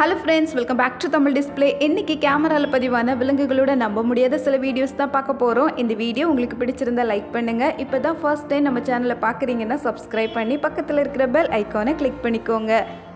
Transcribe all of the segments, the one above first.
Hello friends welcome back to Tamil display இன்னைக்கு கேமராவில் பதிவான விலங்குகளோட நம்ப முடியாத சில வீடியோஸ் தான் பார்க்க போகிறோம் இந்த வீடியோ உங்களுக்கு பிடிச்சிருந்தா லைக் பண்ணுங்கள் இப்போ தான் ஃபர்ஸ்ட் டைம் நம்ம சேனலை பார்க்குறீங்கன்னா சப்ஸ்கிரைப் பண்ணி பக்கத்தில் இருக்கிற பெல் ஐக்கானை கிளிக் பண்ணிக்கோங்க.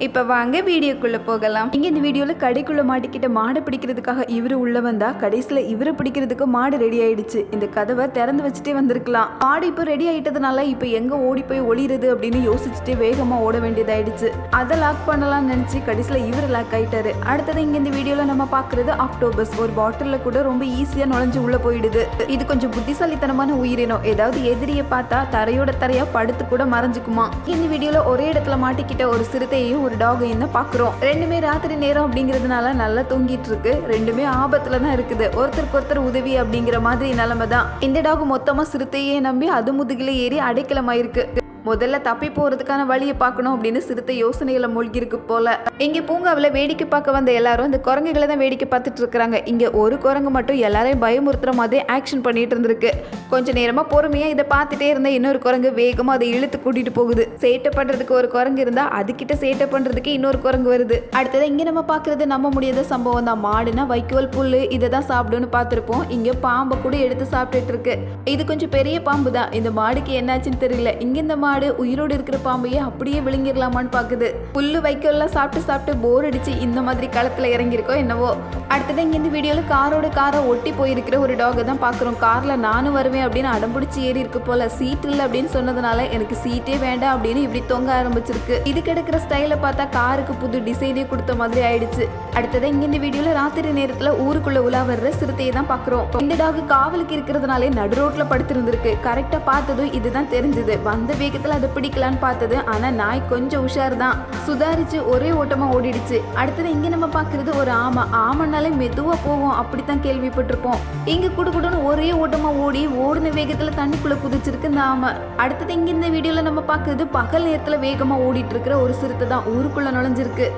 இப்போ வாங்க வீடியோக்குள்ளே போகலாம். இங்கே இந்த வீடியோவில் கடைக்குள்ளே மாட்டிக்கிட்ட மாடை பிடிக்கிறதுக்காக இவர் உள்ள வந்தா கடைசியில் இவரை பிடிக்கிறதுக்கு மாடு ரெடி ஆயிடுச்சு. இந்த கதவை திறந்து வச்சுட்டே வந்திருக்கலாம். மாடு இப்போ ரெடி ஆகிட்டதுனால இப்போ எங்கே ஓடி போய் ஒளிருது அப்படின்னு யோசிச்சுட்டு வேகமாக ஓட வேண்டியதாயிடுச்சு. அதை லாக் பண்ணலாம்னு நினச்சி கடைசியில் இவர் லாக் ஆகிட்டாரு. அடுத்தது இங்க இந்த வீடியோல நம்ம பாக்குறது ஆக்டோபஸ் ஒரு பாட்டிலில் கூட ரொம்ப ஈஸியா நுழைஞ்சு உள்ள போயிடுது. இது கொஞ்சம் புத்திசாலித்தனமான உயிரினம். ஏதாவது எதிரியை பார்த்தா தரையோட தரையா படுத்து கூட மறைஞ்சுக்குமா? இந்த வீடியோல ஒரே இடத்துல மாட்டிக்கிட்ட ஒரு சிறுத்தையும் ஒரு டாகையும் தான் பாக்குறோம் ரெண்டுமே ராத்திரி நேரம் அப்படிங்கிறதுனால நல்லா தூங்கிட்டு இருக்கு. ரெண்டுமே ஆபத்துல தான் இருக்குது. ஒருத்தருக்கு ஒருத்தர் உதவி அப்படிங்கிற மாதிரி நிலைமை தான். இந்த டாக் மொத்தமா சிறுத்தையே நம்பி அது முதுகில ஏறி அடைக்கலமாயிருக்கு. முதல்ல தப்பி போறதுக்கான வழியை பார்க்கணும் அப்படின்னு சிறுத்தை யோசனைகளை மூழ்கிருக்கு போல. இங்க பூங்காவில் வேடிக்கை பார்க்க வந்த எல்லாரும் இந்த குரங்குகளை தான் வேடிக்கை பார்த்துட்டு இருக்கிறாங்க. இங்க ஒரு குரங்கு மட்டும் எல்லாரையும் பயமுறுத்துற மாதிரி ஆக்ஷன் பண்ணிட்டு இருந்திருக்கு. கொஞ்ச நேரமா பொறுமையா இதை பார்த்துட்டே இருந்த இன்னொரு குரங்கு வேகமா அதை இழுத்து கூட்டிட்டு போகுது. சேட்டை பண்றதுக்கு ஒரு குரங்கு இருந்தா அதுகிட்ட சேட்டை பண்றதுக்கு இன்னொரு குரங்கு வருது. அடுத்தது இங்க நம்ம பாக்குறது நம்ப முடியாத சம்பவம் தான். மாடுனா வைக்கோல் புல்லு இதை தான் சாப்பிடுன்னு பார்த்துருப்போம். இங்க பாம்பை கூட எடுத்து சாப்பிட்டுட்டு இருக்கு. இது கொஞ்சம் பெரிய பாம்பு தான். இந்த மாடுக்கு என்னாச்சுன்னு தெரியல. இங்க இந்த மாடு உயிரோடு இருக்கிற பாம்பையே அப்படியே விழுங்கிடலாமான்னு பாக்குது. புல்லு வைக்கோல்லாம் சாப்பிட்டு சாப்பிட்டு போர் அடிச்சு இந்த மாதிரி களத்துல இறங்கியிருக்கோ என்னவோ. அடுத்தது இங்க இந்த வீடியோல காரோட காரை ஒட்டி போயிருக்கிற ஒரு டாகை தான் பாக்குறோம். கார்ல நானும் வருவேன் அப்படின்னு அடம்பிடிச்சு ஏறி இருக்கு போல. சீட் இல்லை அப்படின்னு சொன்னதுனால எனக்கு சீட்டே வேண்டாம் அப்படின்னு இப்படி தொங்க ஆரம்பிச்சிருக்கு. இது எடுக்கிற ஸ்டைல பார்த்தா காருக்கு புது டிசைனே கொடுத்த மாதிரி ஆயிடுச்சு. அடுத்தது இங்க இந்த வீடியோல ராத்திரி நேரத்துல ஊருக்குள்ள உலா வர்ற சிறுத்தையை தான் பாக்குறோம். இந்த டாக் காவலுக்கு இருக்கிறதுனாலே நடு ரோட்ல படுத்திருந்திருக்கு. கரெக்டா பார்த்ததும் இதுதான் தெரிஞ்சது. வந்த வேகத்துல அதை பிடிக்கலான்னு பார்த்தது. ஆனா நாய் கொஞ்சம் உஷார் தான் சுதாரிச்சு ஒரே ஓட்டமா ஓடிடுச்சு. அடுத்தது இங்க நம்ம பாக்குறது ஒரு ஆமை. ஆமைனாலே மெதுவா போவோம். அப்படித்தான் கேள்விப்பட்டிருப்போம். இங்க குடுகுடுன்னு ஒரே ஓட்டமா ஓடி ஓடின வேகத்துல தண்ணிக்குள்ள குதிச்சிருக்கு இந்த ஆமை. அடுத்தது இங்க இந்த வீடியோல நம்ம பாக்குறது பகல் நேரத்துல வேகமா ஓடிட்டு இருக்கிற ஒரு சிறுத்தை தான். ஊருக்குள்ள நுழைஞ்சிருக்கு.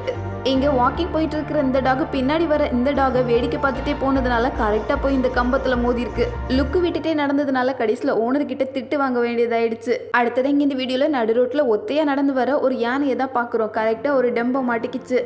இங்கே வாக்கிங் போயிட்டு இருக்கிற இந்த டாக் பின்னாடி வர இந்த டாகை வேடிக்கை பார்த்துட்டே போனதுனால கரெக்டாக போய் இந்த கம்பத்தில் மோதி இருக்கு லுக்கு விட்டுட்டே நடந்ததுனால கடைசியில் ஓனர் கிட்ட திட்டு வாங்க வேண்டியதாயிடுச்சு. அடுத்தது இங்கே இந்த வீடியோவில் நடு ரோட்டில் ஒத்தையாக நடந்து வர ஒரு யானையை தான் பார்க்குறோம் கரெக்டாக ஒரு டெம்போ மாட்டிக்கிச்சு.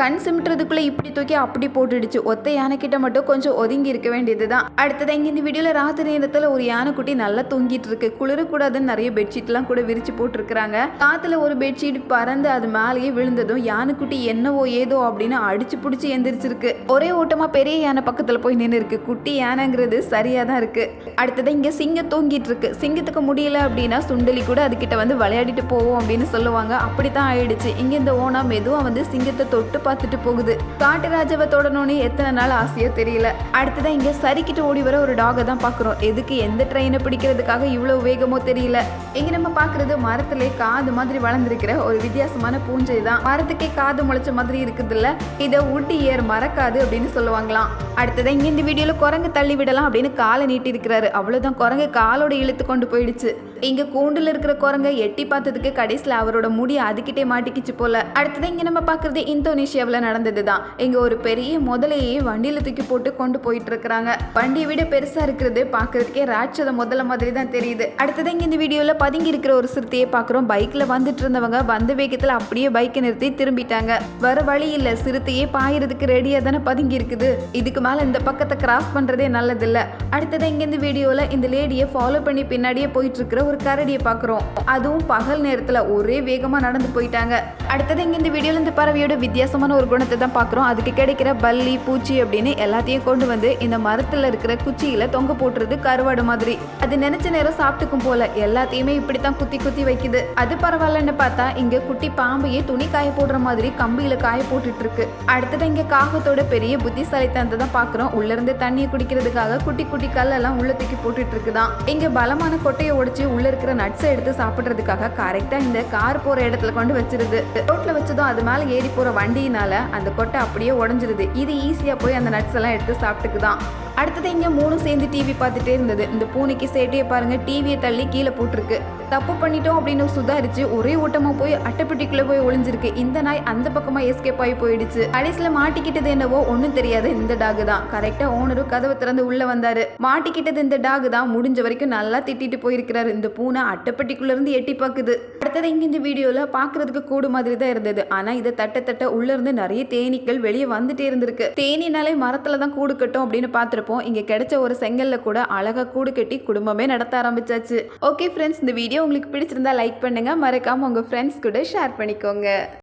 கண் சிமிட்டுறதுக்குள்ளே இப்படி தூக்கி அப்படி போட்டுடுச்சு. ஒத்த யானைக்கிட்ட மட்டும் கொஞ்சம் ஒதுங்கி இருக்க வேண்டியது தான் அடுத்தது இங்கே இந்த வீடியோவில் ராத்திரி நேரத்தில் ஒரு யானைக்குட்டி நல்லா தூங்கிட்டு இருக்கு. குளிரக்கூடாதுன்னு நிறைய பெட்ஷீட்லாம் கூட விரிச்சு போட்டிருக்கிறாங்க. காற்றுல ஒரு பெட்ஷீட் பறந்து அது மேலேயே விழுந்ததும் யானைக்குட்டி என்னவோ ஏதோ அப்படின்னு அடிச்சு பிடிச்சி எந்திரிச்சிருக்கு. ஒரே ஓட்டமாக பெரிய யானை பக்கத்தில் போய் நின்று இருக்கு. குட்டி யானைங்கிறது சரியாக தான் இருக்கு. அடுத்தது இங்கே சிங்கம் தூங்கிட்டு இருக்கு. சிங்கத்துக்கு முடியல அப்படின்னா சுண்டலி கூட அதுக்கிட்ட வந்து விளையாடிட்டு போவோம் அப்படின்னு சொல்லுவாங்க. அப்படித்தான் ஆயிடுச்சு. இங்கே இந்த ஓனா மெதுவாக வந்து சிங்கத்தை தொட்டு பார்த்துட்டு போகுது. காட்டுராஜாவை தொடணும்னு எத்தனை நாள் ஆசையோ தெரியல. அடுத்ததான் இங்க சரிக்கிட்டு ஓடி வர ஒரு டாகை தான் பாக்குறோம். எதுக்கு எந்த ட்ரெயினை பிடிக்கிறதுக்காக இவ்வளவு வேகமோ தெரியல. இங்க நம்ம பாக்குறது மரத்திலே காது மாதிரி வளர்ந்துருக்கிற ஒரு வித்தியாசமான பூஞ்சை தான் மரத்துக்கே காது முளைச்ச மாதிரி இருக்குது இல்ல இதை உட் இயர் மறக்காது அப்படின்னு சொல்லுவாங்களாம். அடுத்ததான் இங்கே இந்த வீடியோவில் குரங்கு தள்ளி விடலாம் அப்படின்னு காலை நீட்டிருக்கிறாரு அவ்வளோதான் குரங்கு காலோட இழுத்து கொண்டு போயிடுச்சு. இங்கே கூண்டில் இருக்கிற குரங்க எட்டி பார்த்ததுக்கு கடைசியில் அவரோட முடி அதுக்கிட்டே மாட்டிக்கிச்சு போல. அடுத்தது இங்கே நம்ம பார்க்குறது இந்தோனேஷியாவில் நடந்தது தான் இங்கே ஒரு பெரிய முதலையே வண்டியில் தூக்கி போட்டு கொண்டு போயிட்டு இருக்கிறாங்க வண்டியை விட பெருசாக இருக்கிறது பார்க்குறதுக்கே ராட்சத முதல்ல மாதிரி தான் தெரியுது. அடுத்தது இங்கே இந்த வீடியோவில் பதுங்கி இருக்கிற ஒரு சிறுத்தையை பார்க்குறோம். பைக்கில் வந்துட்டு இருந்தவங்க வந்த வேகத்தில் அப்படியே பைக்கை நிறுத்தி திரும்பிட்டாங்க. வர வழி இல்லை சிறுத்தையே பாயறதுக்கு ரெடியாக தானே பதுங்கி இருக்குது. இதுக்கு மேலே இந்த பக்கத்தை கிராஸ் பண்ணுறதே நல்லதில்லை. அடுத்தது இங்கேருந்து வீடியோவில் இந்த லேடியை ஃபாலோ பண்ணி பின்னாடியே போயிட்டுருக்கிற ஒரு கரடியை பார்க்குறோம். அதுவும் பகல் நேரத்தில் ஒரே வேகமாக நடந்து போயிட்டாங்க. அடுத்தது இங்கேருந்து வீடியோவில் இந்த பறவையோட வித்தியாசமான ஒரு குணத்தை தான் பார்க்குறோம். அதுக்கு கிடைக்கிற பல்லி பூச்சி அப்படின்னு எல்லாத்தையும் கொண்டு வந்து இந்த மரத்தில் இருக்கிற குச்சியில் தொங்க போட்டுறது கருவாடு மாதிரி. அது நினைச்ச நேரம் சாப்பிட்டுக்கும் போல எல்லாத்தையுமே இப்படி தான் குத்தி குத்தி வைக்குது. அது பரவாயில்லன்னு பார்த்தா இங்க குட்டி பாம்பையே துணி காய போடுற மாதிரி கம்பியில காய போட்டுட்டு இருக்கு அடுத்தது இங்க காகத்தோட பெரிய புத்திசாலித்தனத்தை தான் பார்க்குறோம் உள்ளேருந்து தண்ணியை குடிக்கிறதுக்காக குட்டி குட்டி கல்லெல்லாம் உள்ள தூக்கி போட்டுட்டு இருக்குதான் இங்கே பலமான கொட்டையை உடைச்சு உள்ள இருக்கிற நட்ஸை எடுத்து சாப்பிட்றதுக்காக கரெக்டாக இந்த கார் போகிற இடத்துல கொண்டு வச்சிருது. ரோட்டில் வச்சதும் அது மேலே ஏறி போகிற வண்டியினால அந்த கொட்டை அப்படியே உடஞ்சிருது. இது ஈஸியாக போய் அந்த நட்ஸ் எல்லாம் எடுத்து சாப்பிட்டுக்குதான். அடுத்தது இங்கே மூணும் சேர்ந்து டிவி பார்த்துட்டே இருந்தது. இந்த பூனைக்கு சேட்டையை பாருங்கள் டிவியை தள்ளி கீழே போட்டிருக்கு. தப்பு பண்ணிட்டோம் அப்படின்னு சுதாரிச்சு ஒரே ஓட்டமாக போய் அட்டைப்பெட்டிக்குள்ளே போய் ஒளிஞ்சிருக்கு. இந்த நாய் அந்த பக்கமாக எஸ்கேப் ஆகி போயிடுச்சு. கடைசியில் மாட்டிக்கிட்டது என்னவோ ஒன்றும் தெரியாது. இந்த டாக் தான். கரெக்டாக ஓனரும் கதவை திறந்து உள்ளே வந்தார். மாட்டிக்கிட்டது இந்த டாக் தான். முடிஞ்ச வரைக்கும் நல்லா திட்டிட்டு போயிருக்கிறாரு. இந்த பூனை அட்டைப்பெட்டிக்குள்ளேருந்து எட்டி பார்க்குது அடுத்தது இங்கே இந்த வீடியோவில் பார்க்குறதுக்கு கூடு மாதிரி தான் இருந்தது. ஆனால் இதை தட்ட தட்ட உள்ள இருந்து நிறைய தேனீக்கள் வெளியே வந்துட்டே இருந்திருக்கு. தேனீனாலே மரத்தில் தான் கூடு கட்டும் அப்படின்னு பார்த்துருப்போம் இங்க கிடைச்ச ஒரு செங்கல்ல கூட அழகா கூடு கட்டி குடும்பமே நடத்த ஆரம்பிச்சாச்சு. ஓகே ஃப்ரெண்ட்ஸ் இந்த வீடியோ உங்களுக்கு பிடிச்சிருந்தா லைக் பண்ணுங்க. மறக்காம உங்க ஃப்ரெண்ட்ஸ் கூட ஷேர் பண்ணிக்கோங்க.